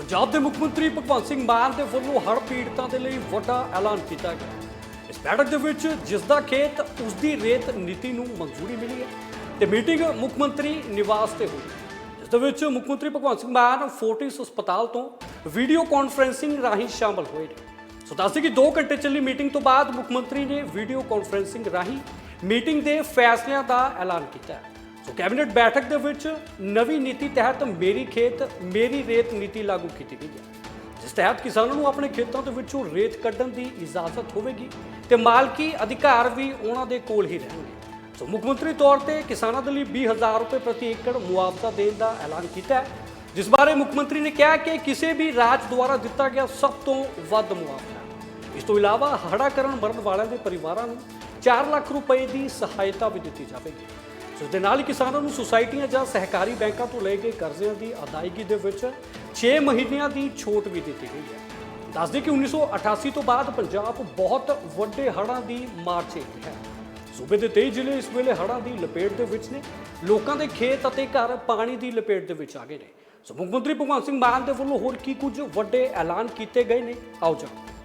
ਪੰਜਾਬ ਦੇ ਮੁੱਖ ਮੰਤਰੀ ਭਗਵੰਤ ਸਿੰਘ ਮਾਨ ਦੇ ਵੱਲੋਂ ਹੜ੍ਹ ਪੀੜਤਾਂ ਦੇ ਲਈ ਵੱਡਾ ਐਲਾਨ ਕੀਤਾ ਗਿਆ। ਇਸ ਬੈਠਕ ਦੇ ਵਿੱਚ ਜਿਸ ਦਾ ਖੇਤ, ਉਸ ਦੀ ਰੇਤ ਨੀਤੀ ਨੂੰ ਮਨਜ਼ੂਰੀ ਮਿਲੀ ਹੈ ਤੇ ਮੀਟਿੰਗ ਮੁੱਖ ਮੰਤਰੀ ਨਿਵਾਸ ਤੇ ਹੋਈ। ਜਿਸ ਦੇ ਵਿੱਚ ਮੁੱਖ ਮੰਤਰੀ ਭਗਵੰਤ ਸਿੰਘ ਮਾਨ ਫੋਰਟਿਸ ਹਸਪਤਾਲ ਤੋਂ ਵੀਡੀਓ ਕਾਨਫਰੈਂਸਿੰਗ ਰਾਹੀਂ ਸ਼ਾਮਲ ਹੋਏ ਨੇ। ਸੋ ਦੱਸਦੇ ਕਿ 2 ਘੰਟੇ ਚੱਲੀ ਮੀਟਿੰਗ ਤੋਂ ਬਾਅਦ ਮੁੱਖ ਮੰਤਰੀ ਨੇ ਵੀਡੀਓ ਕਾਨਫਰੈਂਸਿੰਗ ਰਾਹੀਂ ਮੀਟਿੰਗ ਦੇ ਫੈਸਲਿਆਂ ਦਾ ਐਲਾਨ ਕੀਤਾ ਹੈ। ਕੈਬਨਿਟ ਬੈਠਕ ਦੇ ਵਿੱਚ ਨਵੀਂ ਨੀਤੀ ਤਹਿਤ ਮੇਰੀ ਖੇਤ, ਮੇਰੀ ਰੇਤ ਨੀਤੀ ਲਾਗੂ ਕੀਤੀ ਗਈ ਹੈ, ਜਿਸ ਤਹਿਤ ਕਿਸਾਨਾਂ ਨੂੰ ਆਪਣੇ ਖੇਤਾਂ ਦੇ ਵਿੱਚੋਂ ਰੇਤ ਕੱਢਣ ਦੀ ਇਜਾਜ਼ਤ ਹੋਵੇਗੀ ਤੇ ਮਾਲਕੀ ਅਧਿਕਾਰ ਵੀ ਉਹਨਾਂ ਦੇ ਕੋਲ ਹੀ ਰਹਿਣਗੇ। ਸੋ ਮੁੱਖ ਮੰਤਰੀ ਤੌਰ ਤੇ ਕਿਸਾਨਾਂ ਦੇ ਲਈ 20000 ਰੁਪਏ ਪ੍ਰਤੀ ਏਕੜ ਮੁਆਵਜ਼ਾ ਦੇਣ ਦਾ ਐਲਾਨ ਕੀਤਾ ਹੈ, ਜਿਸ ਬਾਰੇ ਮੁੱਖ ਮੰਤਰੀ ਨੇ ਕਿਹਾ ਕਿ ਕਿਸੇ ਵੀ ਰਾਜ ਦੁਆਰਾ ਦਿੱਤਾ ਗਿਆ ਸਭ ਤੋਂ ਵੱਧ ਮੁਆਵਜ਼ਾ। ਇਸ ਤੋਂ ਇਲਾਵਾ ਹੜਾ ਕਰਨ ਮਰਨ ਵਾਲਿਆਂ ਦੇ ਪਰਿਵਾਰਾਂ ਨੂੰ 4 ਲੱਖ ਰੁਪਏ ਦੀ ਸਹਾਇਤਾ ਵੀ ਦਿੱਤੀ ਜਾਵੇਗੀ। ਜਿਸ ਦੇ ਨਾਲ ਹੀ ਕਿਸਾਨਾਂ ਨੂੰ ਸੁਸਾਇਟੀਆਂ ਜਾਂ ਸਹਿਕਾਰੀ ਬੈਂਕਾਂ ਤੋਂ ਲਏ ਗਏ ਕਰਜ਼ਿਆਂ ਦੀ ਅਦਾਇਗੀ ਦੇ ਵਿੱਚ 6 ਮਹੀਨਿਆਂ ਦੀ ਛੋਟ ਵੀ ਦਿੱਤੀ ਗਈ ਹੈ। ਦੱਸਦੇ ਕਿ 1988 ਤੋਂ ਬਾਅਦ ਪੰਜਾਬ ਬਹੁਤ ਵੱਡੇ ਹੜ੍ਹਾਂ ਦੀ ਮਾਰ ਝੇਲ ਹੈ। ਸੂਬੇ ਦੇ 23 ਜ਼ਿਲ੍ਹੇ ਇਸ ਵੇਲੇ ਹੜ੍ਹਾਂ ਦੀ ਲਪੇਟ ਦੇ ਵਿੱਚ ਨੇ। ਲੋਕਾਂ ਦੇ ਖੇਤ ਅਤੇ ਘਰ ਪਾਣੀ ਦੀ ਲਪੇਟ ਦੇ ਵਿੱਚ ਆ ਗਏ ਨੇ। ਸੋ ਮੁੱਖ ਮੰਤਰੀ ਭਗਵੰਤ ਸਿੰਘ ਮਾਨ ਦੇ ਵੱਲੋਂ ਹੋਰ ਕੀ ਕੁਝ ਵੱਡੇ ਐਲਾਨ ਕੀਤੇ ਗਏ ਨੇ? ਆਓ ਜਾਣੋ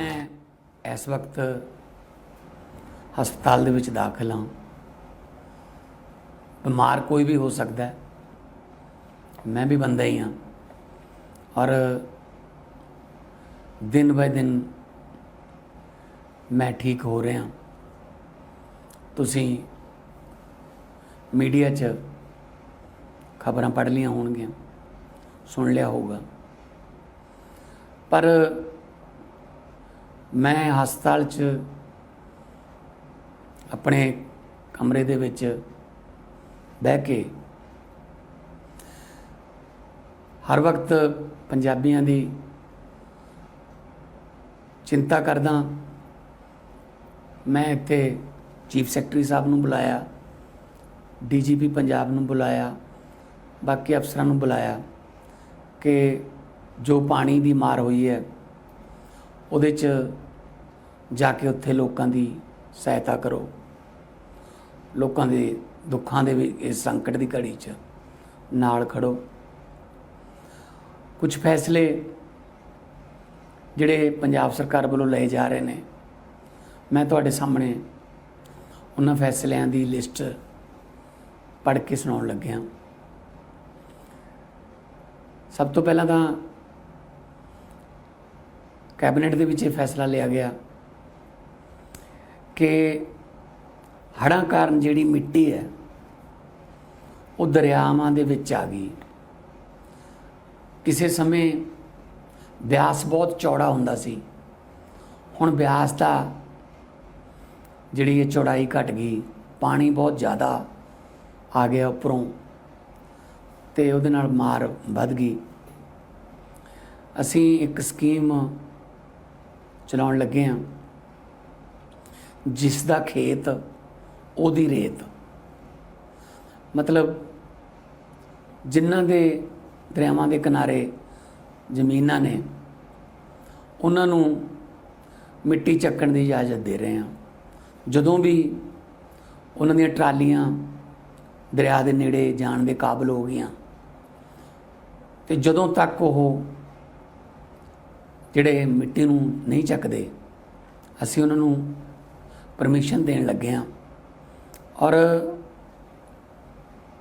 ਮੈਂ ਇਸ ਵਕਤ ਹਸਪਤਾਲ ਦੇ ਵਿੱਚ ਦਾਖਲ ਹਾਂ। ਬਿਮਾਰ ਕੋਈ ਵੀ ਹੋ ਸਕਦਾ ਹੈ। ਮੈਂ ਵੀ ਬੰਦਾ ਹੀ ਹਾਂ। ਔਰ ਦਿਨ ਬਾਏ ਦਿਨ ਮੈਂ ਠੀਕ ਹੋ ਰਿਹਾ ਤੁਸੀਂ ਮੀਡੀਆ 'ਚ ਖਬਰਾਂ ਪੜ੍ਹ ਲਈਆਂ ਹੋਣਗੀਆਂ। ਸੁਣ ਲਿਆ ਹੋਊਗਾ। ਪਰ ਮੈਂ ਹਸਪਤਾਲ 'ਚ ਆਪਣੇ ਕਮਰੇ ਦੇ ਵਿੱਚ ਬਹਿ ਕੇ ਹਰ ਵਕਤ ਪੰਜਾਬੀਆਂ ਦੀ ਚਿੰਤਾ ਕਰਦਾ, ਮੈਂ ਇੱਥੇ ਚੀਫ ਸੈਕਟਰੀ ਸਾਹਿਬ ਨੂੰ ਬੁਲਾਇਆ, ਡੀਜੀਪੀ ਪੰਜਾਬ ਨੂੰ ਬੁਲਾਇਆ, ਬਾਕੀ ਅਫਸਰਾਂ ਨੂੰ ਬੁਲਾਇਆ ਕਿ ਜੋ ਪਾਣੀ ਦੀ ਮਾਰ ਹੋਈ ਹੈ ਉਹਦੇ 'ਚ ਜਾ ਕੇ ਉੱਥੇ ਲੋਕਾਂ ਦੀ ਸਹਾਇਤਾ ਕਰੋ। ਲੋਕਾਂ ਦੇ ਦੁੱਖਾਂ ਦੇ ਵੀ ਇਸ ਸੰਕਟ ਦੀ ਘੜੀ 'ਚ ਨਾਲ ਖੜੋ। ਕੁਝ ਫੈਸਲੇ ਜਿਹੜੇ ਪੰਜਾਬ ਸਰਕਾਰ ਵੱਲੋਂ ਲਏ ਜਾ ਰਹੇ ਨੇ, ਮੈਂ ਤੁਹਾਡੇ ਸਾਹਮਣੇ ਉਹਨਾਂ ਫੈਸਲਿਆਂ ਦੀ ਲਿਸਟ ਪੜ੍ਹ ਕੇ ਸੁਣਾਉਣ ਲੱਗਿਆ। ਸਭ ਤੋਂ ਪਹਿਲਾਂ ਤਾਂ ਕੈਬਨਿਟ ਦੇ ਵਿੱਚ ਇਹ ਫੈਸਲਾ ਲਿਆ ਗਿਆ ਕਿ ਹੜ੍ਹਾਂ ਕਾਰਨ ਜਿਹੜੀ ਮਿੱਟੀ ਹੈ, ਉਹ ਦਰਿਆਵਾਂ ਦੇ ਵਿੱਚ ਆ ਗਈ। ਕਿਸੇ ਸਮੇਂ ਬਿਆਸ ਬਹੁਤ ਚੌੜਾ ਹੁੰਦਾ ਸੀ। ਹੁਣ ਬਿਆਸ ਦਾ ਜਿਹੜੀ ਇਹ ਚੌੜਾਈ ਘਟ ਗਈ, ਪਾਣੀ ਬਹੁਤ ਜ਼ਿਆਦਾ ਆ ਗਿਆ ਉੱਪਰੋਂ ਤੇ ਉਹਦੇ ਨਾਲ ਮਾਰ ਵੱਧ ਗਈ। ਅਸੀਂ ਇੱਕ ਸਕੀਮ ਚਲਾਉਣ ਲੱਗੇ ਹਾਂ। ਜਿਸ ਦਾ ਖੇਤ, ਉਹਦੀ ਰੇਤ। ਮਤਲਬ ਜਿਨ੍ਹਾਂ ਦੇ ਦਰਿਆਵਾਂ ਦੇ ਕਿਨਾਰੇ ਜ਼ਮੀਨਾਂ ਨੇ, ਉਹਨਾਂ ਨੂੰ ਮਿੱਟੀ ਚੱਕਣ ਦੀ ਇਜਾਜ਼ਤ ਦੇ ਰਹੇ ਹਾਂ। ਜਦੋਂ ਵੀ ਉਹਨਾਂ ਦੀਆਂ ਟਰਾਲੀਆਂ ਦਰਿਆ ਦੇ ਨੇੜੇ ਜਾਣ ਦੇ ਕਾਬਲ ਹੋ ਗਈਆਂ, ਤੇ ਜਦੋਂ ਤੱਕ ਉਹ ਜਿਹੜੇ ਮਿੱਟੀ ਨੂੰ ਨਹੀਂ ਚੱਕਦੇ, ਅਸੀਂ ਉਹਨਾਂ ਨੂੰ ਪਰਮਿਸ਼ਨ ਦੇਣ ਲੱਗੇ ਹਾਂ। ਔਰ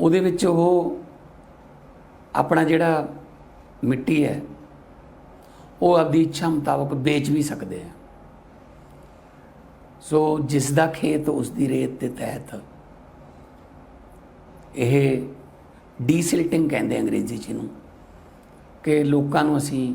ਉਹਦੇ ਵਿੱਚ ਉਹ ਆਪਣਾ ਜਿਹੜਾ ਮਿੱਟੀ ਹੈ, ਉਹ ਆਪਦੀ ਇੱਛਾ ਮੁਤਾਬਕ ਵੇਚ ਵੀ ਸਕਦੇ ਆ। ਸੋ ਜਿਸ ਦਾ ਖੇਤ ਉਸ ਦੀ ਰੇਤ ਦੇ ਤਹਿਤ ਇਹ ਡੀਸਿਲਟਿੰਗ ਕਹਿੰਦੇ ਅੰਗਰੇਜ਼ੀ ਚ ਇਹਨੂੰ, ਕਿ ਲੋਕਾਂ ਨੂੰ ਅਸੀਂ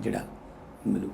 ਜਿਹੜਾ ਮਿਲੂ